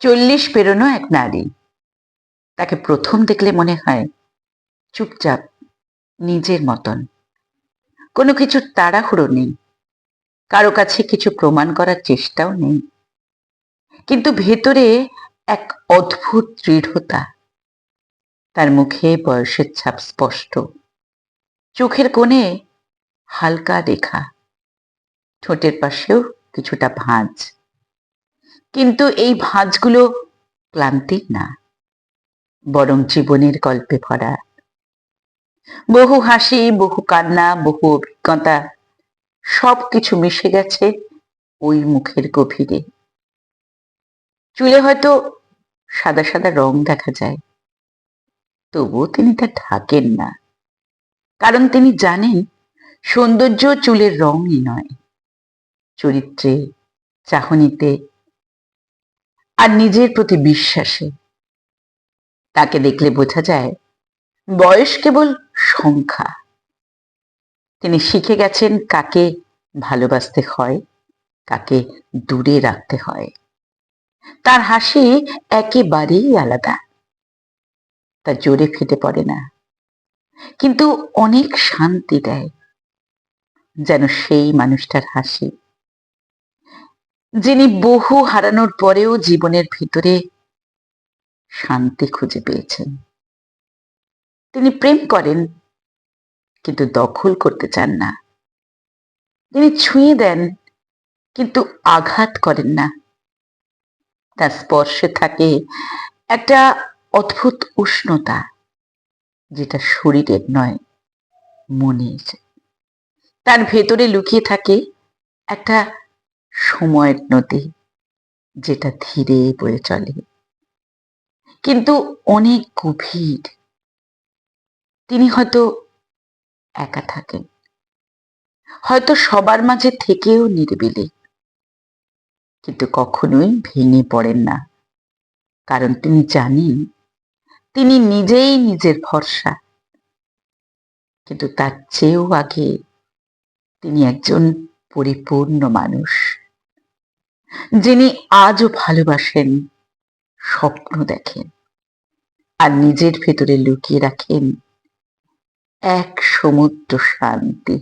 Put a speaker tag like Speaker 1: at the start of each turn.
Speaker 1: চল্লিশ পেরোনো এক নারী। তাকে প্রথম দেখলে মনে হয় চুপচাপ, নিজের মতন। কোনো কিছুর তাড়াহুড়ো নেই। কারও কাছে কিছু প্রমাণ করার চেষ্টাও নেই। কিন্তু ভেতরে এক অদ্ভুত দৃঢ়তা। তার মুখে বয়সের ছাপ স্পষ্ট। চোখের কোণে হালকা রেখা। ঠোঁটের পাশেও কিছুটা ভাঁজ। কিন্তু এই ভাঁজগুলো ক্লান্তির না, বরং জীবনের গল্পে ভরা। বহু হাসি, বহু কান্না, বহু অভিজ্ঞতা সব কিছু মিশে গেছে ওই মুখের গভীরে। চুলে হয়তো সাদা সাদা রং দেখা যায়, তবুও তিনি তা ঢাকেন না, কারণ তিনি জানেন সৌন্দর্য চুলের রঙই নয়, চরিত্রে, চাহনিতে আর নিজের প্রতি বিশ্বাসে। তাকে দেখলে বোঝা যায়, বয়স কেবল সংখ্যা। তিনি শিখে গেছেন কাকে ভালোবাসতে হয়, কাকে দূরে রাখতে হয়। তার হাসি একেবারেই আলাদা। তা জোরে ফেটে পড়ে না, কিন্তু অনেক শান্তি দেয়, যেন সেই মানুষটার হাসি যিনি বহু হারানোর পরেও জীবনের ভিতরে শান্তি খুঁজে পেয়েছেন। তিনি প্রেম করেন, কিন্তু দখল করতে চান না। তিনি ছুঁয়ে দেন, কিন্তু আঘাত করেন না। তার স্পর্শে থাকে একটা অদ্ভুত উষ্ণতা, যেটা শরীরের নয়, মনের। তার ভেতরে লুকিয়ে থাকে একটা সময়ের নদী যেটা ধীরে বয়ে চলে। কিন্তু অনেক গভীর। তিনি হয়তো একা থাকেন। হয়তো সবার মাঝে থেকেও নিরিবিলি। কিন্তু কখনোই ভেঙে পড়েন না। কারণ তিনি জানেন, তিনি নিজেই নিজের ভরসা। কিন্তু তার চেয়েও আগে তিনি একজন পরিপূর্ণ মানুষ। যিনি আজও ভালোবাসেন স্বপ্ন দেখেন আর নিজের ভেতরে লুকিয়ে রাখেন এক সমুদ্র শান্তি।